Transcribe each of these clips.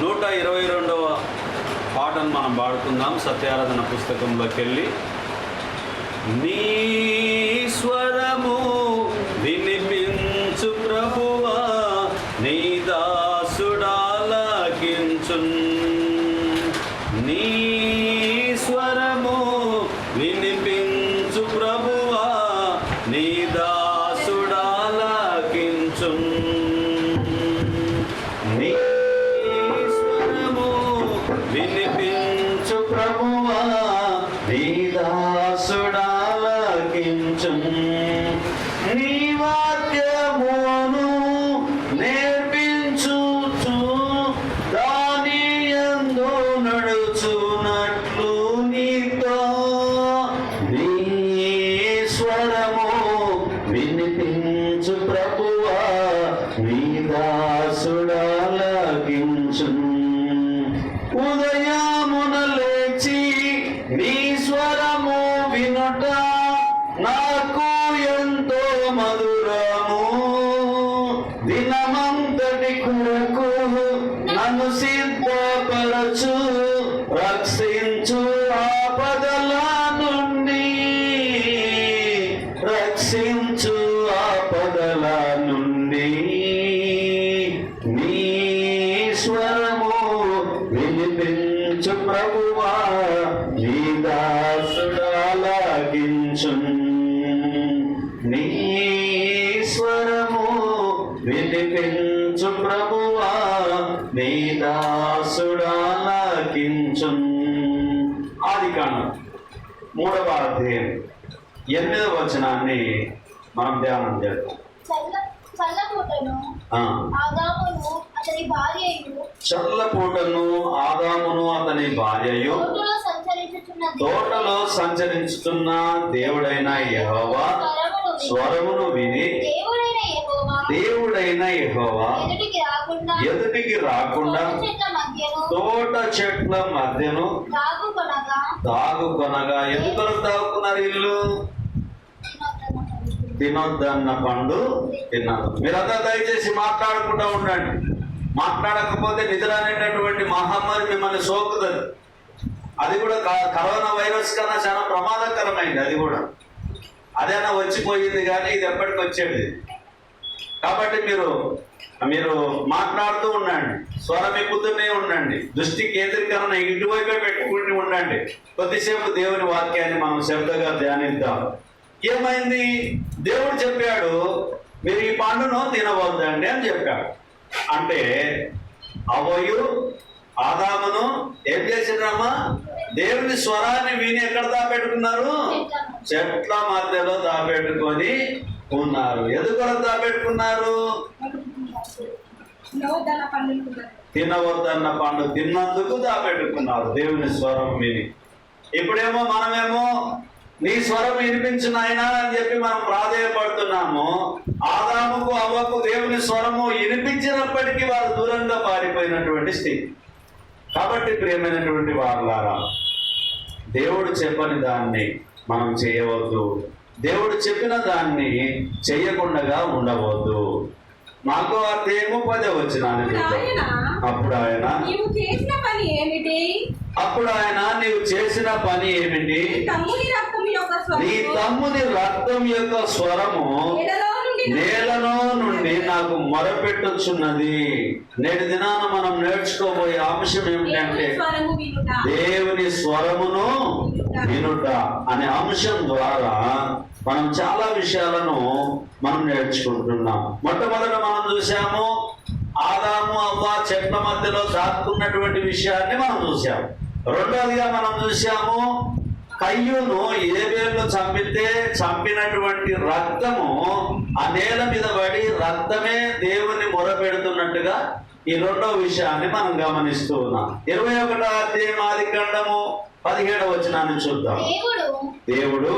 నూట ఇరవై రెండవ పాటను మనం పాడుకుందాం. సత్యారాధన పుస్తకంలోకి వెళ్ళి నీ స్వరము నీ స్వరము వినిపించు ప్రభువా నీ దాసుడాలగించు ఆది కాండం మూడవ అధ్యాయం ఎనిమిదవ వచనాన్ని మనం ధ్యానం చేద్దాం. చల్ల చల్లపూటను ఆదామును అతని భార్యయు తోటలో సంచరించుతున్న దేవుడైన యెహోవా స్వరమును విని దేవుడైన యెహోవా ఎదుటికి రాకుండా తోట చెట్ల మధ్యను దాగుకొనగా దాగుకొనగా ఎందుకు దాగుకున్నారు ఇల్లు తినొద్దన్న పండు తిన్నారు. మీరంతా దయచేసి మాట్లాడకుండా ఉండండి. మాట్లాడకపోతే నిద్ర అనేటటువంటి మహమ్మారి మిమ్మల్ని సోకుతుంది. అది కూడా కరోనా వైరస్ కన్నా చాలా ప్రమాదకరమైంది అది కూడా. అదైనా వచ్చిపోయింది కానీ ఇది ఎప్పటికి వచ్చేది? కాబట్టి మీరు మీరు మాట్లాడుతూ ఉండండి. స్వరం ఉండండి. దృష్టి కేంద్రీకరణ ఇటువైపే పెట్టుకుంటూ ఉండండి. కొద్దిసేపు దేవుని వాక్యాన్ని మనం శ్రద్ధగా ధ్యానిద్దాం. ఏమైంది? దేవుడు చెప్పాడు మీరు ఈ పండును తినవద్దండి అని చెప్పాడు. అంటే అవయు ఆదామును ఏం చేసిండ్రమ్మా దేవుని స్వరాన్ని విని ఎక్కడ దాపెట్టుకున్నారు? చెట్ల మధ్యలో దాపెట్టుకొని ఉన్నారు. ఎందుకు దాపెట్టుకున్నారు? పండుగ తినవద్దన్న పండు తిన్నందుకు దాపెట్టుకున్నారు దేవుని స్వరం విని. ఇప్పుడేమో మనమేమో నీ స్వరం వినిపించు నాయనా అని చెప్పి మనం ప్రాధేయపడుతున్నాము. ఆదాముకు అవ్వకు దేవుని స్వరము వినిపించినప్పటికీ వారు దూరంగా పారిపోయినటువంటి స్థితి. కాబట్టి ప్రియమైనటువంటి వారులారా దేవుడు చెప్పని దాన్ని మనం చేయవద్దు. దేవుడు చెప్పిన దాన్ని చేయకుండా ఉండవద్దు. నాకు అర్థేమో పదే వచ్చిన అప్పుడు ఆయన అప్పుడు ఆయన నీవు చేసిన పని ఏమిటి? నీ తమ్ముని రక్తం యొక్క స్వరము నేలలో నుండి నాకు మొరపెట్టుచున్నది. నేటి దినాన మనం నేర్చుకోబోయే అంశం ఏమిటంటే దేవుని స్వరమును వినుట అనే అంశం ద్వారా మనం చాలా విషయాలను మనం నేర్చుకుంటున్నాం. మొట్టమొదట మనం చూసాము ఆదాము అవ్వ చెట్ల మధ్యలో దాక్కున్నటువంటి విషయాన్ని మనం చూసాము రెండోదిగా మనం చూసాము కయ్యూను ఏబేళ్ళు చంపితే చంపినటువంటి రక్తము ఆ నేల మీద పడి రక్తమే దేవుని మొరపెడుతున్నట్టుగా ఈ రెండో విషయాన్ని మనం గమనిస్తూ ఉన్నాం. ఇరవై ఒకటో అధ్యాయం ఆది ఖండము పదిహేడవ వచనాన్ని చూద్దాం. దేవుడు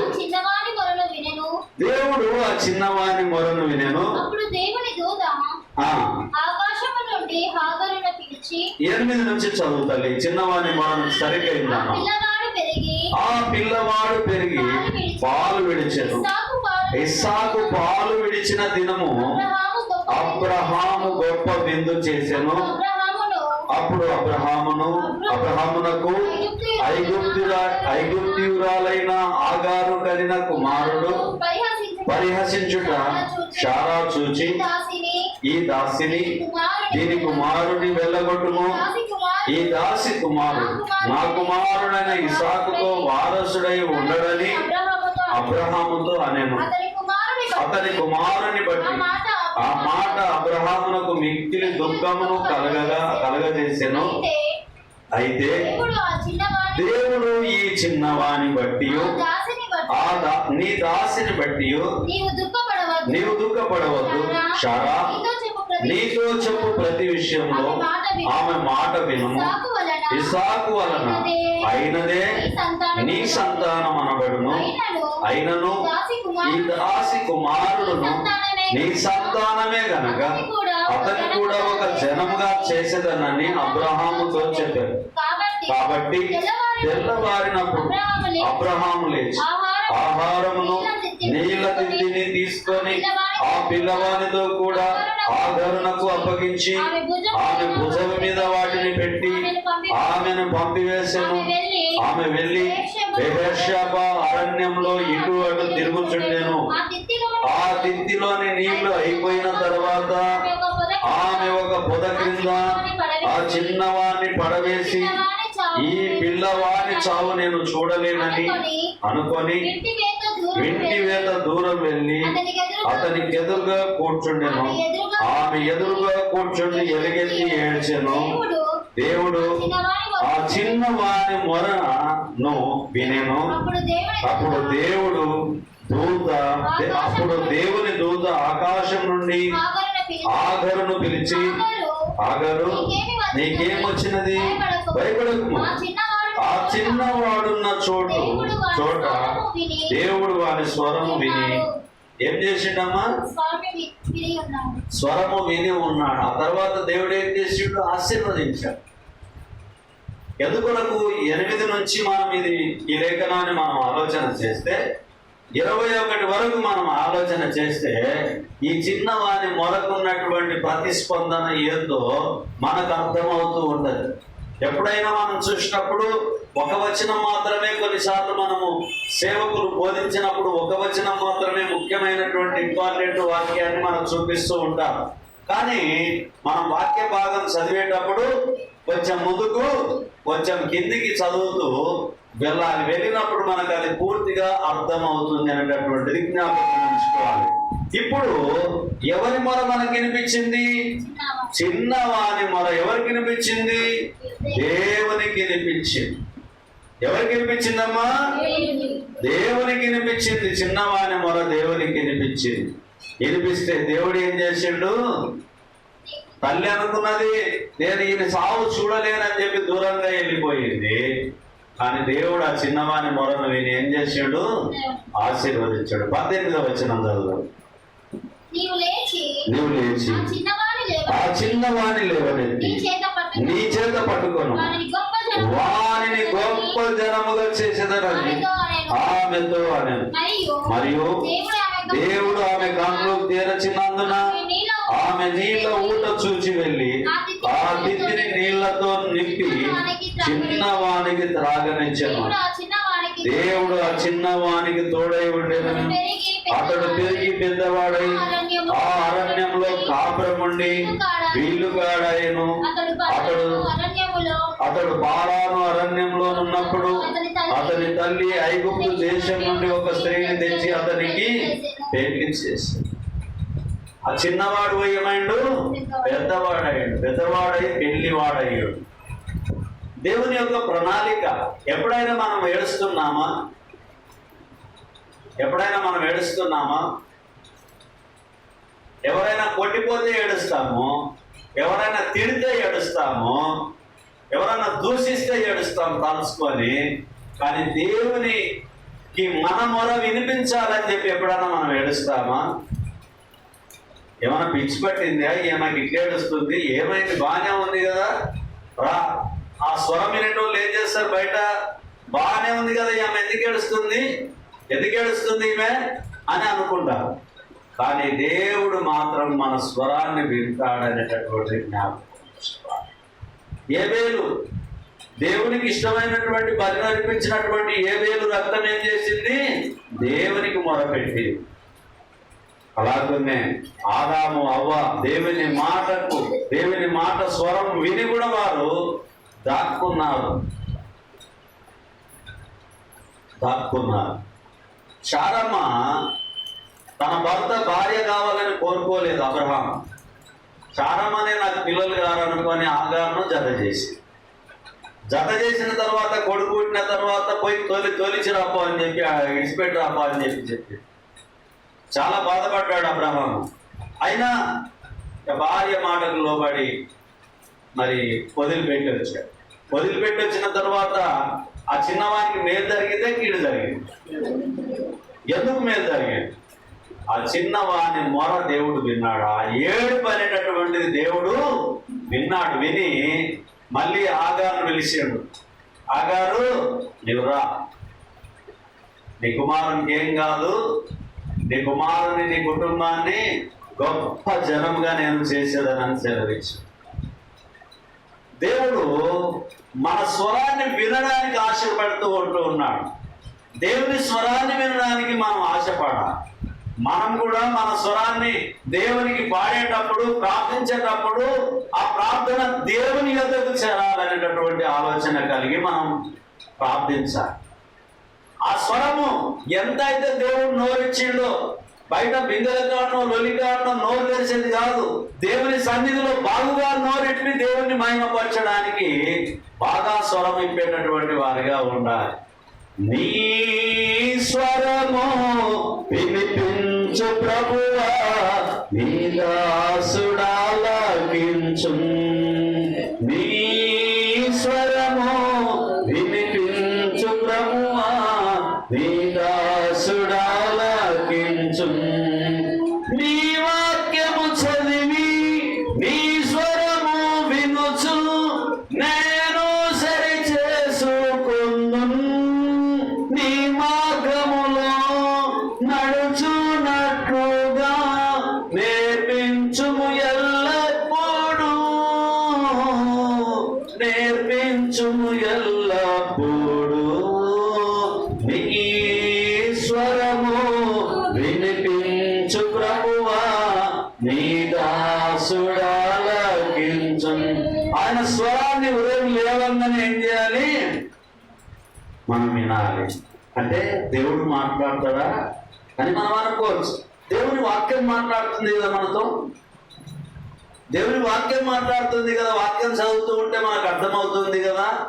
దేవుడు ఆ చిన్నవాని మొరను వినెను. అప్పుడు దేవుని దూత ఆ. ఆకాశము నుండి హాగరును పిలిచి ఎనిమిది నుంచి చదువుతాలి చిన్నవాని మొరను సరిగ్గా ఆ పిల్లవాడు పెరిగి పాలు విడిచెను ఇస్సాకు పాలు విడిచిన దినము అబ్రహాము గొప్ప విందు చేసెను అబ్రహామును అప్పుడు అబ్రహామును అబ్రహామునకు ఐగుప్తురా ఐగుప్తియురాలైన ఆగారు కలిగిన కుమారుడు పరిహసించుట చాలా చూచి ఈ దాసిని దీని కుమారుని వెళ్ళగొట్టుము. ఈ దాసి కుమారుడు నా కుమారుడైన ఇసాకుతో వారసుడై ఉండడని అబ్రహాముతో అనేను. అతని కుమారుని బట్టి ఆ మాట అబ్రహామునకు మిక్కిలి దుఃఖమును కలగగా కలగజేసెను. అయితే దేవుడు ఈ చిన్నవాని బట్టి ఆ నీ దాసిని బట్టి నీవు దుఃఖపడవద్దు. నీవు దుఃఖపడవద్దు. షారా నీతో చెప్పు ప్రతి విషయంలో ఆమె మాట వినుము వలన ఇసాకు వలన అయినదే. నీ సంతానం అనబడును. అయినను ఈ దాసి కుమారుడును. నీ సంతానమే గనక. అతని కూడా ఒక జనముగా చేసేదనని అబ్రహాముతో చెప్పారు కాబట్టి కాబట్టి తెల్లవారినప్పుడు అబ్రహాము లేచి ఆహారమును నీళ్ళ తిండిని తీసుకొని ఆ పిల్లవానితో కూడా ఆదరణకు అప్పగించి ఆమె భుజం మీద వాటిని పెట్టి ఆమెను పంపివేసెను ఆమె వెళ్ళి బెహర్షాబ అరణ్యంలో ఇటు అటు తిరుగుచుండెను. ఆ తిత్తిలో ఆ తిత్తిలోని నీళ్ళు అయిపోయిన తర్వాత ఆమె ఒక పొద క్రింద ఆ చిన్నవాణ్ణి పడవేసి ఈ పిల్లవాని చావు నేను చూడలేనని అనుకొని ఇంటి వేత దూరం వెళ్ళి అతనికి ఎదురుగా కూర్చుండెను. ఆమె ఎదురుగా కూర్చుండి ఎలుగెత్తి ఏడ్చెను. దేవుడు ఆ వద్ద చిన్నవాని మొరను వినెను. అప్పుడు దేవుడు దూత అప్పుడు దేవుని దూత ఆకాశం నుండి ఆగరును పిలిచి ఆగరు నీకేం వచ్చినది? భయపడకుము ఆ చిన్నవాడు ఆ చిన్నవాడున్న చోటు చోట దేవుడు వాని స్వరము విని ఏం చేసిండమ్మా? స్వరము విని ఉన్నాడు. ఆ తర్వాత దేవుడు ఏం చేసిండు? ఆశీర్వదించాడు. ఎందుకొరకు? ఎనిమిది నుంచి మనం ఇది ఈ లేఖనాన్ని మనం ఆలోచన చేస్తే ఇరవై ఒకటి వరకు మనం ఆలోచన చేస్తే ఈ చిన్నవాని మొరకున్నటువంటి ప్రతిస్పందన ఏందో మనకు అర్థమవుతూ ఉండదు ఎప్పుడైనా మనం చూసినప్పుడు ఒక వచనం మాత్రమే కొన్నిసార్లు మనము సేవకులు బోధించినప్పుడు ఒక వచనం మాత్రమే ముఖ్యమైనటువంటి ఇంపార్టెంట్ వాక్యాన్ని మనం చూపిస్తూ ఉంటాం. కానీ మనం వాక్య భాగం చదివేటప్పుడు కొంచెం ముందుకు కొంచెం కిందికి చదువుతూ వెళ్ళాలి. వెళ్ళినప్పుడు మనకు అది పూర్తిగా అర్థం అవుతుంది అనేటటువంటిది జ్ఞాపకం ఉంచుకోవాలి. ఇప్పుడు ఎవరి మొర మనకి వినిపించింది? చిన్నవాని మొర ఎవరికి వినిపించింది? దేవునికి వినిపించింది. ఎవరికి వినిపించిందమ్మా? దేవునికి వినిపించింది. చిన్నవాని మొర దేవునికి వినిపించింది. వినిపిస్తే దేవుడు ఏం చేసిండు? తల్లి అనుకున్నది నేను ఈయన సావు చూడలేనని చెప్పి దూరంగా వెళ్ళిపోయింది. కానీ దేవుడు ఆ చిన్నవాని మొరను విని ఏం చేసాడు? ఆశీర్వదించాడు. పద్దెనిమిదో వచ్చిన చదువు నీవు లేచి ఆ నీ లేవనెత్తి. నీ చేత పట్టుకొను. వారిని గొప్ప జనము వానిని గొప్ప జనముగా చేసేదనని. ఆమెతో అని మరియు మరియు దేవుడు ఆమె దేవుడు ఆమె కన్ను తెరచినందున ఆమె నీళ్ళ ఊట చూచి వెళ్ళి ఆ తిత్తిని నీళ్ళతో నింపి చిన్నవానికి త్రాగనిచ్చెను. దేవుడు ఆ చిన్నవానికి తోడై ఉండేదని పెరిగి అతడు పెరిగి పెద్దవాడై ఆ అరణ్యంలో కాపురముండి వీలుగాడాయను అతడు అతడు అతడు పారాను అరణ్యంలో ఉన్నప్పుడు అతని తల్లి ఐగుప్తు దేశం నుండి ఒక స్త్రీని తెచ్చి అతనికి పెళ్ళి చేశాడు ఆ చిన్నవాడు ఏమైండు? పెద్దవాడయ్యాడు. పెద్దవాడై పెళ్ళివాడయ్యాడు. దేవుని యొక్క ప్రణాళిక ఎప్పుడైనా మనం ఏడుస్తున్నామా? ఎప్పుడైనా మనం ఏడుస్తున్నామా? ఎవరైనా కొట్టిపోతే ఏడుస్తాము. ఎవరైనా తిడితే ఏడుస్తాము. ఎవరైనా దూషిస్తే ఏడుస్తాం తలుచుకొని. కానీ దేవునికి మన మొర వినిపించాలని చెప్పి ఎప్పుడైనా మనం ఏడుస్తామా? ఏమైనా పిచ్చి పట్టిందా? ఏమైనా ఇట్లా ఏమైంది? బాగానే ఉంది కదా? రా. ఆ స్వరం వినేటోళ్ళు ఏం చేస్తారు బయట? బాగానే ఉంది కదా ఈమె ఎందుకు ఏడుస్తుంది? ఎందుకు ఏడుస్తుంది ఈమె? అని అనుకుంటారు కానీ దేవుడు మాత్రం మన స్వరాన్ని వింటాడనేటటువంటి జ్ఞాపకం ఏబేలు దేవునికి ఇష్టమైనటువంటి బలి అర్పించినటువంటి ఏబేలు రక్తం ఏం చేసింది? దేవునికి మొరపెట్టింది. అలాగనే ఆదాము అవ్వ దేవుని మాటకు దేవుని మాట స్వరం విని కూడా వారు దాక్కున్నారు. దాక్కున్నారు. చారమ్మ తన భర్త భార్య కావాలని కోరుకోలేదు అబ్రహాం చారమ్మనే నాకు పిల్లలు కారనుకొని ఆగారను జత చేసి. జత చేసిన తర్వాత కొడుకు పుట్టిన తర్వాత పోయి తొలి తొలిచి రాపో అని చెప్పి ఆ ఇడిచిపెట్టి రాపో అని చెప్పి చెప్పి. చాలా బాధపడ్డాడు అబ్రహాము అయినా భార్య మాటకు లోబడి మరి వదిలిపెట్టి వచ్చాడు. వదిలిపెట్టి వచ్చిన తర్వాత ఆ చిన్నవానికి మేలు జరిగితే కీడు జరిగింది. ఎందుకు మేలు జరిగింది? ఆ చిన్నవాని మొర దేవుడు విన్నాడు? ఆ ఏడుపు అనేటటువంటిది దేవుడు విన్నాడు విని మళ్ళీ ఆగారు పిలిచాడు. ఆగారు నీవురా నీ కుమారునికి ఏం కాదు నీ కుమారుని నీ కుటుంబాన్ని గొప్ప జనంగా నేను చేసేదనని సెలవిచ్చు దేవుడు మన స్వరాన్ని వినడానికి ఆశపడుతూ ఉంటూ ఉన్నాడు. దేవుని స్వరాన్ని వినడానికి మనం ఆశపడాలి. మనం కూడా మన స్వరాన్ని దేవునికి పాడేటప్పుడు ప్రార్థించేటప్పుడు ఆ ప్రార్థన దేవుని యొద్దకు చేరాలనేటటువంటి ఆలోచన కలిగి మనం ప్రార్థించాలి. ఆ స్వరము ఎంత అయితే దేవుడు నోరిచ్చిండో బయట బిందెల కాడనో లొలి కాడనో నోరు తెరిచేది కాదు. దేవుని సన్నిధిలో బాగుగా నోరెట్టి దేవుణ్ణి మహిమపరచడానికి బాగా స్వరం ఇంపేటటువంటి వారిగా ఉండాలి. నీ స్వరము వినిపించు ప్రభువా నీ దాసుడాలకించు మాట్లాడతాడా అని మనం అనుకోవచ్చు. దేవుని వాక్యం మాట్లాడుతుంది కదా మనతో? దేవుని వాక్యం మాట్లాడుతుంది కదా? వాక్యం చదువుతూ ఉంటే మనకు అర్థమవుతుంది కదా?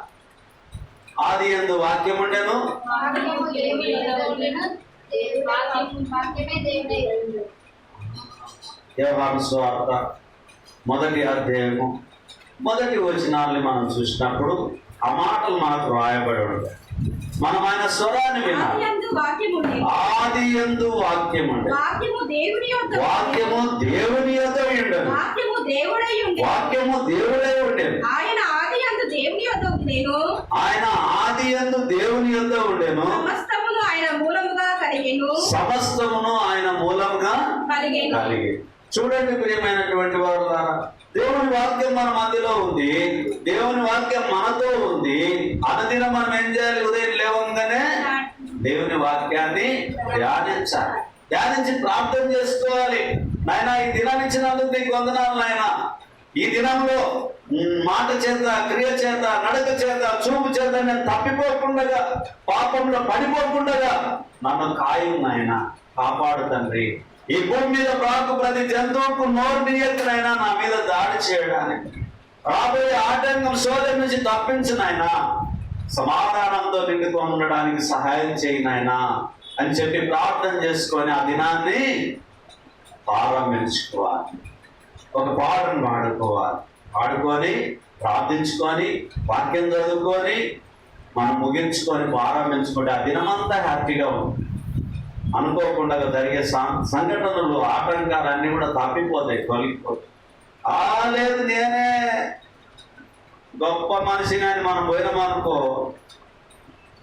ఆది ఎందు వాక్యం ఉండేను? వాక్యము వ్యవహార స్వార్థ మొదటి అధ్యాయము. మొదటి వచనాల్ని మనం చూసినప్పుడు ఆ మాటలు మనకు రాయబడి ఉంటాయి. మనం ఆయన స్వరాన్ని ఉండెను. ఆది ఎందు వాక్యం వాక్యము దేవుని వాక్యము దేవుని యొద్ద ఉండదు. వాక్యము దేవుడై. వాక్యము దేవుడే ఉండేది. ఆయన ఆది యందు దేవుని యొద్ద ఉండేను ఆయన ఆది ఎందు దేవుని యొద్ద ఉండేను. సమస్తమును ఆయన మూలముగా కలిగెను. సమస్తమును ఆయన మూలంగా కలిగెను. కలిగి చూడండి ప్రియమైనటువంటి వారు దేవుని వాక్యం మన మధ్యలో ఉంది. దేవుని వాక్యం మనతో ఉంది. అనుదినం మనం ఏం చేయాలి? ఉదయం లేవంగానే దేవుని వాక్యాన్ని ధ్యానించాలి. ధ్యానించి ప్రార్థన చేసుకోవాలి. నాయన ఈ దినాన్ని ఇచ్చినందుకు నీకు వందనాలు నాయన. ఈ దినంలో మాట చేత క్రియ చేత నడక చేత చూపు చేత నేను తప్పిపోకుండగా పాపంలో పడిపోకుండగా నన్ను కాయం నాయన. కాపాడు తండ్రి. ఈ భూమి మీద ప్రాకు ప్రతి జంతువుకు నోరు నియత్తునైనా నా మీద దాడి చేయడానికి. రాబోయే ఆటంకం శోధన నుంచి తప్పించినైనా సమాధానంతో నిండుకొని ఉండడానికి సహాయం చేయి అని చెప్పి ప్రార్థన చేసుకొని ఆ దినాన్ని ప్రారంభించుకోవాలి. ఒక పాటను పాడుకోవాలి. పాడుకొని ప్రార్థించుకొని వాక్యం చదువుకొని మనం ముగించుకొని ప్రారంభించుకుంటే ఆ దినమంతా హ్యాపీగా ఉంది అనుకోకుండా జరిగే సం- సంఘటనలు ఆటంకాలన్నీ కూడా తప్పిపోతాయి తొలగిపోతాయి. ఆ లేదు నేనే గొప్ప మనిషిని అని మనం పోయినాం అనుకో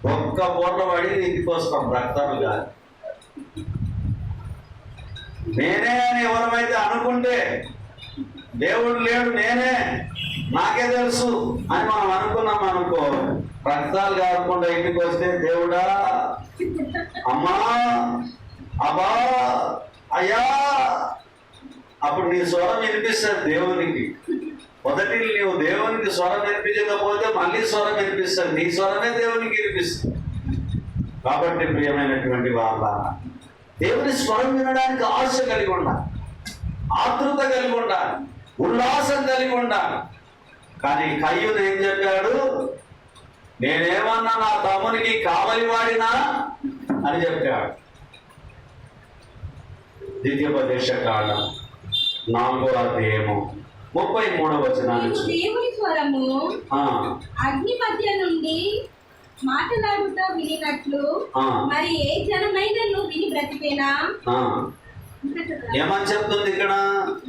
ఒక్క పూట పడి ఇంటికి వస్తాం రక్తాలుగా నేనే అని ఎవరమైతే అనుకుంటే దేవుడు లేడు నేనే నాకే తెలుసు అని మనం అనుకున్నాం అనుకో రక్తాలు కాకుండా ఇంటికి వస్తే దేవుడా అమ్మా అబ్బా అయ్యా. అప్పుడు నీ స్వరం వినిపిస్తుంది దేవునికి. మొదటి నీవు దేవునికి స్వరం వినిపించకపోతే మళ్ళీ స్వరం వినిపిస్తుంది. నీ స్వరమే దేవునికి వినిపిస్తుంది. కాబట్టి ప్రియమైనటువంటి వాళ్ళ దేవుని స్వరం వినడానికి ఆశ కలిగి ఉండాలి. ఆతృత కలిగి ఉండాలి. ఉల్లాసం కలిగి ఉండాలి. కానీ కయ్యూను ఏం చెప్పాడు? నేనేమన్నా నా తమ్మునికి కావలి వాడినా అని చెప్పాడు. ద్వితీయోపదేశ కాలం నాలుగో అధ్యాయము ముప్పై మూడవ దేవుని స్వరము ఆ, అగ్ని మధ్య నుండి మాట్లాడుతూ వినినట్లు మరి ఏ జనమైనను విని బ్రతికేనా. ఏమని చెప్తుంది ఇక్కడ?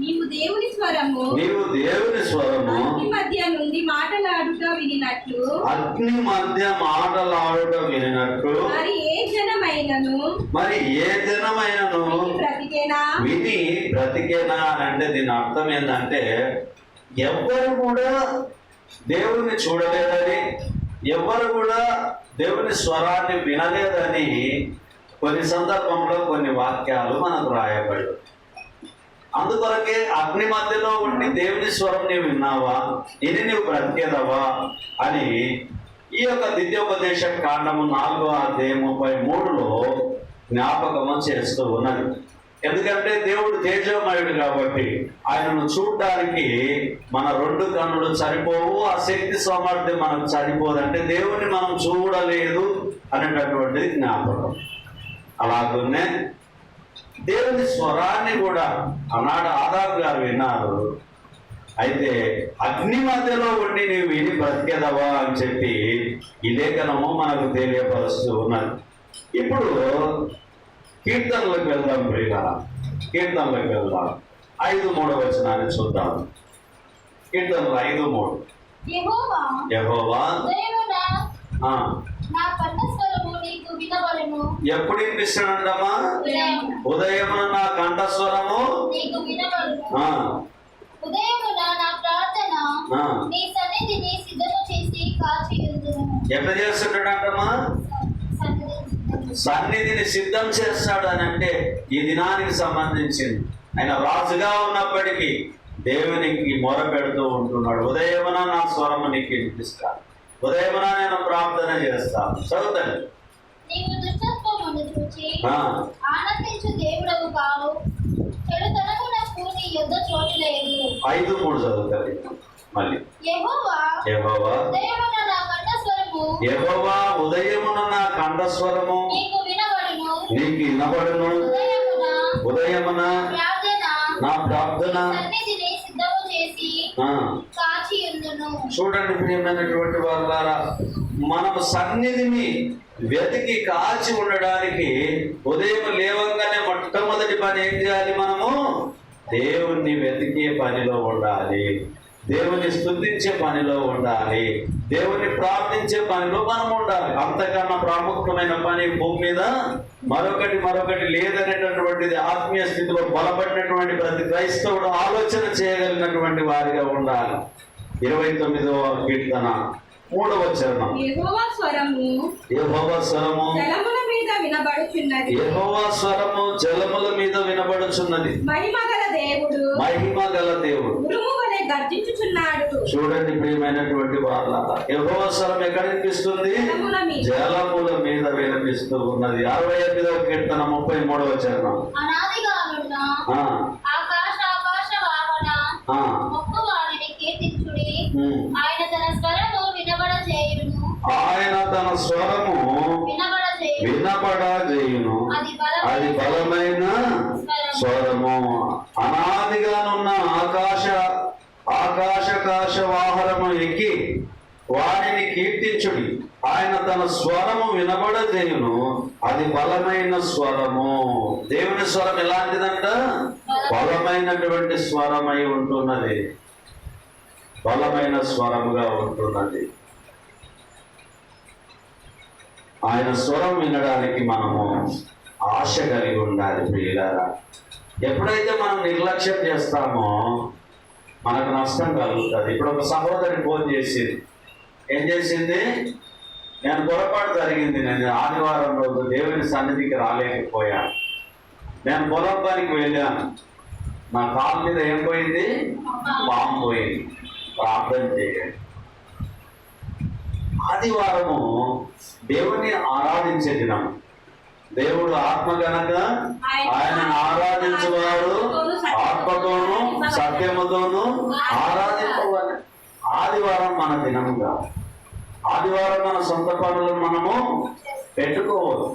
నీవు దేవుని స్వరము. నీవు దేవుని స్వరము. అగ్ని మధ్య నుండి మాట్లాడుతూ వినినట్లు. అగ్ని మధ్య మాటలాడుట వినినట్టు మరి ఏ జనమైనను? మరి ఏ దినమైనను విని బ్రతికేనా? విని బ్రతికేనా అని అంటే దీని అర్థం ఏంటంటే ఎవ్వరు కూడా దేవుణ్ణి చూడలేదని ఎవ్వరు కూడా దేవుని స్వరాన్ని వినలేదని కొన్ని సందర్భంలో కొన్ని వాక్యాలు మనకు రాయబడి అందుకొరకే అగ్ని మధ్యలో ఉండి దేవుని స్వరం నీవు విన్నావా? ఇది నీవు బ్రతికేదవా? అని ఈ యొక్క ద్వితీయోపదేశ కాండము నాలుగో అధ్యాయం ముప్పై మూడులో జ్ఞాపకము చేస్తూ ఉన్నది. ఎందుకంటే దేవుడు తేజోమయుడు కాబట్టి ఆయనను చూడడానికి మన రెండు కన్నులు సరిపోవు ఆ శక్తి సామర్థ్యం మనకు సరిపోదంటే అంటే మనం చూడలేదు అనేటటువంటిది జ్ఞాపకం. అలాగనే దేవుని స్వరాన్ని కూడా ఆనాడు ఆదాబు గారు విన్నారు. అయితే అగ్ని మధ్యలో ఉండి నీవు విని బ్రతికేదవా అని చెప్పి ఈ లేఖనము మనకు తెలియపరుస్తూ ఉన్నది. ఇప్పుడు కీర్తనలకు వెళ్దాం ప్రియుల కీర్తనలకు వెళ్దాం. ఐదు మూడవ వచనాన్ని చూద్దాం. కీర్తనలు ఐదు మూడు. యెహోవా నా ఎప్పుడు వినిపిస్తాడంటమ్మా ఉదయమున నా కంఠస్వరము? ఉదయమున నా ప్రార్థన ఆ. నీ సన్నిధిని సిద్ధము చేసి కాచి ఉందును ఎట్లా చేస్తుంటాడంటమ్మా? సన్నిధిని సిద్ధం చేస్తాడు అని అంటే ఈ దినానికి సంబంధించింది. ఆయన రాజుగా ఉన్నప్పటికీ దేవునికి మొర పెడుతూ ఉంటున్నాడు. ఉదయమున నా స్వరము నీకు వినిపిస్తాను ఉదయమున నేను ప్రార్థన చేస్తాను చదువుతాను. నీవు దుష్టత్వమును చూచి ఆ, ఆనందించు దేవుడవు కావు. చెడుతనమునకు నీ యొద్ద చోటు లేదు ఐదు మూడు చదువుతుంది మళ్ళీ. యెహోవా యెహోవా. ఉదయమున నా కంఠస్వరము. యెహోవా ఉదయమున నా కంఠస్వరము. నీకు వినబడును. నీకు వినబడును. ఉదయమున ఉదయమున ప్రార్థన. నా ప్రార్థన. సన్నిధిని సిద్ధము చేసి కాచి ఉందును చూడండి ప్రియమైనటువంటి వాళ్ళారా మనము సన్నిధిని వెతికి కాచి ఉండడానికి ఉదయం లేవంగానే మొట్టమొదటి పని ఏం చేయాలి మనము? దేవుణ్ణి వెతికే పనిలో ఉండాలి. దేవుని స్థుతించే పనిలో ఉండాలి. దేవుని ప్రార్థించే పనిలో మనం ఉండాలి. అంతకన్నా ప్రాముఖ్యమైన పని భూమి మీద మరొకటి మరొకటి లేదనేటటువంటిది ఆత్మీయ స్థితిలో బలపడినటువంటి ప్రతి క్రైస్తవుడు ఆలోచన చేయగలిగినటువంటి వారిగా ఉండాలి. ఇరవై తొమ్మిదవ కీర్తన. మూడవ చరణం యెహోవా స్వరము యెహోవ స్వరము జలముల మీద వినబడుచున్నది. యెహోవా స్వరము జలముల మీద వినబడుచున్నది. మహిమ గల దేవుడు మహిమ గల దేవుడు. ఉరుము వలె గర్జించుచున్నాడు. చూడండి ప్రియమైనటువంటి వాళ్ళ యెహోవ స్వరం ఎక్కడ వినిపిస్తుంది? జలముల మీద. జలముల మీద వినిపిస్తూ ఉన్నది. అరవై ఎనిమిదవ కీర్తన ముప్పై మూడవ చరణం అనాదిగా స్వరము వినబడ చేయును వినపడ చేయును అది బలమైన అది బలమైన స్వరము. అనాదిగానున్న ఆకాశ ఆకాశకాశ వాహనము ఎక్కి వారిని కీర్తించుడి. ఆయన తన స్వరము వినబడజేయును అది బలమైన స్వరము. దేవుని స్వరం ఎలాంటిదంట? బలమైనటువంటి స్వరమై ఉంటున్నది. బలమైన స్వరముగా ఉంటున్నది. ఆయన స్వరం వినడానికి మనము ఆశ కలిగి ఉండాలి ప్రియులారా. ఎప్పుడైతే మనం నిర్లక్ష్యం చేస్తామో మనకు నష్టం కలుగుతుంది. ఇప్పుడు ఒక సహోదరి ఫోన్ చేసింది. ఏం చేసింది? నేను పొరపాటు జరిగింది. నేను ఆదివారం రోజు దేవుని సన్నిధికి రాలేకపోయాను. నేను పొలం పనికి వెళ్ళాను. నా కాలు మీద ఏం పోయింది? పాము పోయింది. ప్రార్థన చేయండి. ఆదివారము దేవుని ఆరాధించే దినం దేవుడు ఆత్మ గనక ఆయన ఆరాధించేవాడు ఆత్మతోను సత్యముతోను ఆరాధించవాలి ఆదివారం మన దినముగా. ఆదివారం మన సొంత పనులు మనము పెట్టుకోవద్దు.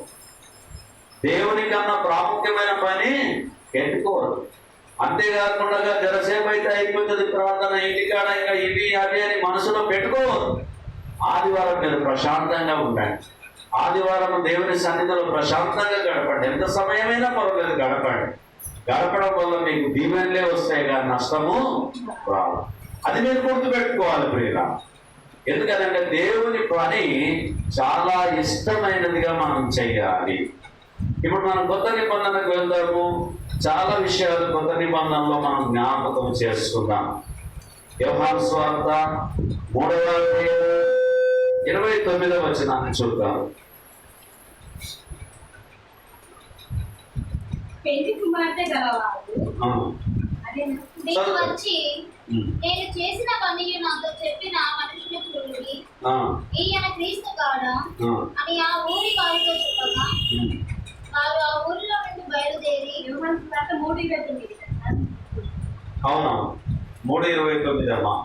దేవుని కన్నా ప్రాముఖ్యమైన పని పెట్టుకోవద్దు. అంతేకాకుండా జరసేపు అయితే అయిపోతుంది ప్రార్థన ఇంటికాడ ఇంకా ఇవి అవి అని మనసులో పెట్టుకోవద్దు. ఆదివారం మీరు ప్రశాంతంగా ఉండండి ఆదివారం దేవుని సన్నిధిలో ప్రశాంతంగా గడపండి. ఎంత సమయమైనా పర్వాలేదు గడపండి. గడపడం వల్ల మీకు దీవెనలే వస్తాయి కానీ నష్టము రావు అది మీరు గుర్తుపెట్టుకోవాలి ప్రియుల. ఎందుకంటే దేవుని పని చాలా ఇష్టమైనదిగా మనం చేయాలి. ఇప్పుడు మనం కొత్త నిబంధనకు వెళ్దాము. చాలా విషయాలు కొత్త నిబంధనలో మనం జ్ఞాపకం చేసుకుందాం. వ్యవహార స్వార్థ మూడవ ఇరవై తొమ్మిదవ వచనాన్ని చూద్దాం. పెళ్ళి కుమార్తె గలవాడు. నీకు వచ్చి నేను చేసిన పని నాతో చెప్పిన మనుషులు చూడండి ఆ, ఈయన క్రీస్తు కాడా? అని ఆ ఊరి వారితో చెప్పగా. వారు ఆ ఊరిలో నుండి బయలుదేరి మూడు ఇరవై తొమ్మిది అవునా? మూడు ఇరవై తొమ్మిది అమ్మా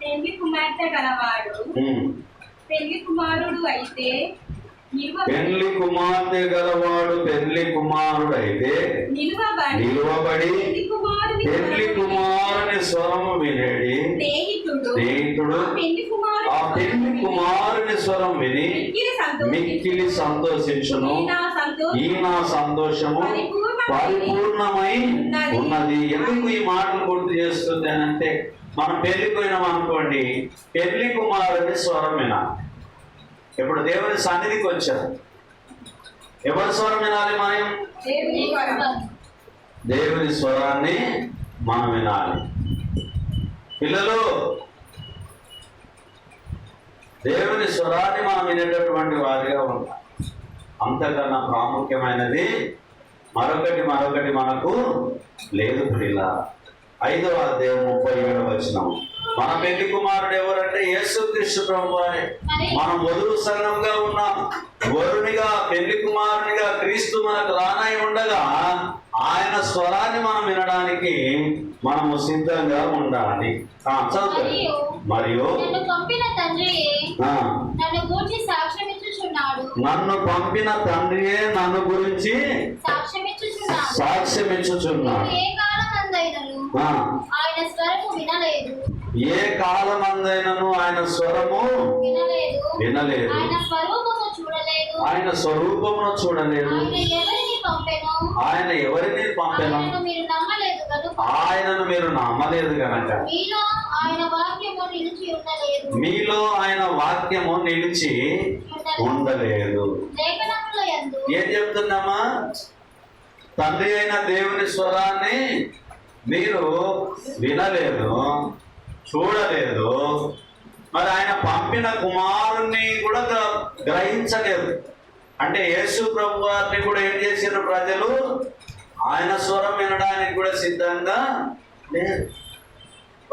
పెళ్ళి కుమార్తె గలవాడు. పెళ్ళి కుమారుడు అయితే నిలువ పెళ్ళి కుమార్తె గలవాడు పెళ్ళి కుమారుడు అయితే నిలువబడి పెళ్ళి కుమారుని స్వరము వినేడి స్నేహితుడు ఆ పెళ్ళి కుమారుని స్వరం విని మిక్కిలి సంతోషించును. ఈ నా సంతోషం ఈ నా సంతోషము పరిపూర్ణమై ఉన్నది. ఎందుకు ఈ మాటలు గుర్తు చేస్తుంది అని అంటే మనం పెళ్ళికి పోయినాం అనుకోండి పెళ్ళి కుమారుని స్వరం వినా ఇప్పుడు దేవుని సన్నిధికి వచ్చారు ఎవరి స్వరం వినాలి మనం? దేవుని వరం. దేవుని స్వరాన్ని మనం వినాలి. పిల్లలు దేవుని స్వరాన్ని మనం వినేటటువంటి వారిగా ఉంటాం అంతకన్నా ప్రాముఖ్యమైనది మరొకటి మరొకటి మనకు లేదు ప్రియుల ఐదవ అధ్యాయం ముప్పై ఏడవ వచనం. మన పెళ్ళి కుమారుడు ఎవరంటే యేసుక్రీస్తు ప్రభు వారే మనం వధువు సంఘంగా ఉన్నాం. వరునిగా పెళ్ళి కుమారునిగా క్రీస్తు మనకు రానై ఉండగా ఆయన స్వరాన్ని మనం వినడానికి మనము సిద్ధంగా ఉండాలి. మరియు నన్ను పంపిన తండ్రియే నన్ను గురించి సాక్ష్యం ఆయన స్వరము వినలేదు. ఏ కాలమందైనను ఆయన స్వరము వినలేదు. వినలేదు. ఆయన స్వరూపము చూడలేదు. ఆయన స్వరూపమును చూడలేదు. ఆయన ఎవరిని పంపెను? ఆయనను మీరు నమ్మలేదు కనుక. మీలో ఆయన వాక్యము నిలిచి ఉండలేదు. ఏం చెప్తున్నామా? తండ్రి అయిన దేవుని స్వరాన్ని మీరు వినలేదు చూడలేదు మరి ఆయన పంపిన కుమారుణ్ణి కూడా గ్రహించలేదు. అంటే యేసు ప్రభు వారిని కూడా ఏం చేసిన ప్రజలు? ఆయన స్వరం వినడానికి కూడా సిద్ధంగా లేదు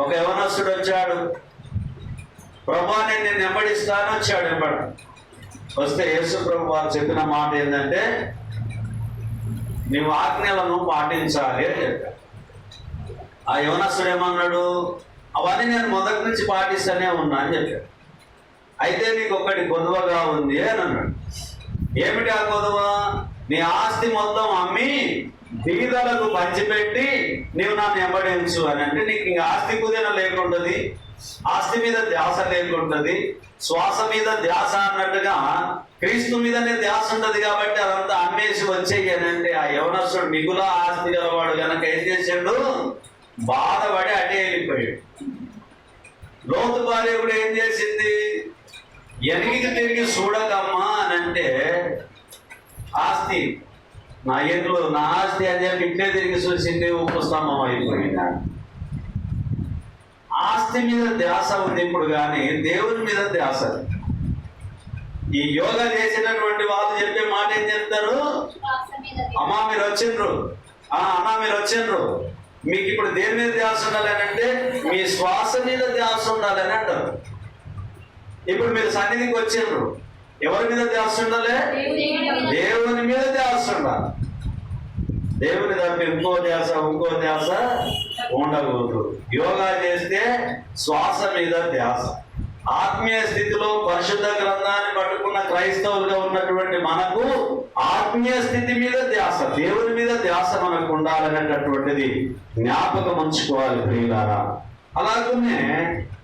ఒక యవనస్తుడు వచ్చాడు. ప్రభా నేను నిన్ను వెంబడిస్తాను వచ్చాడు వెంబడి వస్తే యేసు ప్రభు వారు చెప్పిన మాట ఏంటంటే నీ ఆజ్ఞలను పాటించాలి అని చెప్పాడు ఆ యోనస్తుడు ఏమన్నాడు అవన్నీ నేను మొదటి నుంచి పాటిస్తూనే ఉన్నా అని చెప్పాడు. అయితే నీకు ఒకటి కొదువగా ఉంది అని అన్నాడు. ఏమిటి ఆ కొదువ? నీ ఆస్తి మొత్తం అమ్మి బీదలకు పంచిపెట్టి నీవు నన్ను వెంబడించు అని అంటే నీకు ఇంక ఆస్తి కుదిన లేకుంటుంది ఆస్తి మీద ధ్యాస లేకుంటుంది శ్వాస మీద ధ్యాస అన్నట్టుగా క్రీస్తు మీదనే ధ్యాస ఉంటుంది కాబట్టి అదంతా అమ్మేసి వచ్చేయనంటే ఆ యవనస్తుడు మిగుల ఆస్తి గలవాడు కనుక ఏం చేశాడు బాధపడి అటే వెళ్ళిపోయాడు. లోతు భార్య కూడా ఏం చేసింది? ఎనిమిది తిరిగి చూడకమ్మా అని అంటే ఆస్తి నా ఎదురు నా ఆస్తి అని చెప్పి ఇట్లే తిరిగి చూసింది ఉప్పు స్తంభం అయిపోయింది ఆస్తి మీద ధ్యాస ఉంది ఇప్పుడు కానీ దేవుని మీద ధ్యాస. ఈ యోగా చేసినటువంటి వాళ్ళు చెప్పే మాట ఏం చెప్తారు? అమ్మా మీరు వచ్చిండ్రు. ఆ అమ్మా మీరు వచ్చిండ్రు. మీకు ఇప్పుడు దేని మీద ధ్యాస ఉండాలి అని అంటే మీ శ్వాస మీద ధ్యాస ఉండాలి అంటారు ఇప్పుడు మీరు సన్నిధికి వచ్చిండ్రు ఎవరి మీద ధ్యాస ఉండాలి? దేవుని మీద దేవుని మీద ధ్యాస ఉండాలి. దేవుని తప్ప ఇంకో ధ్యాస ఇంకో ధ్యాస ఉండకూడదు. యోగా చేస్తే శ్వాస మీద ధ్యాస. ఆత్మీయ స్థితిలో పరిశుద్ధ గ్రంథాన్ని పట్టుకున్న క్రైస్తవులుగా ఉన్నటువంటి మనకు ఆత్మీయ స్థితి మీద ధ్యాస దేవుని మీద ధ్యాస మనకు ఉండాలనేటటువంటిది జ్ఞాపకం ఉంచుకోవాలి ప్రియులారా. అలాగనే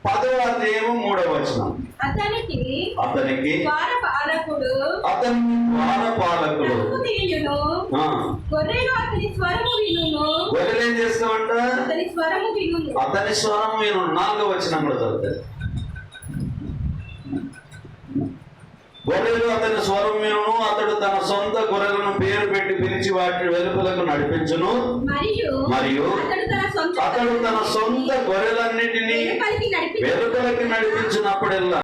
పదవ అధ్యాయము మూడవ వచనం. అతనికి అతనికి ద్వారపాలకుడు అతని ద్వారపాలకుడు. గొర్రెలు అతని స్వరము వినును. గొర్రెలు ఏం చేస్తామంట అతని స్వరము వినును. అతని స్వరం నేను నాలుగో వచ్చిన కూడా చదువుతారు. గొర్రెలు అతని స్వరం వినును అతడు తన సొంత గొర్రెలను పేరు పెట్టి పిలిచి వాటి వెలుపలకు నడిపించును. మరియు అతడు తన సొంత గొర్రెలన్నిటినీ వెలుపలకి నడిపించినప్పుడెల్లా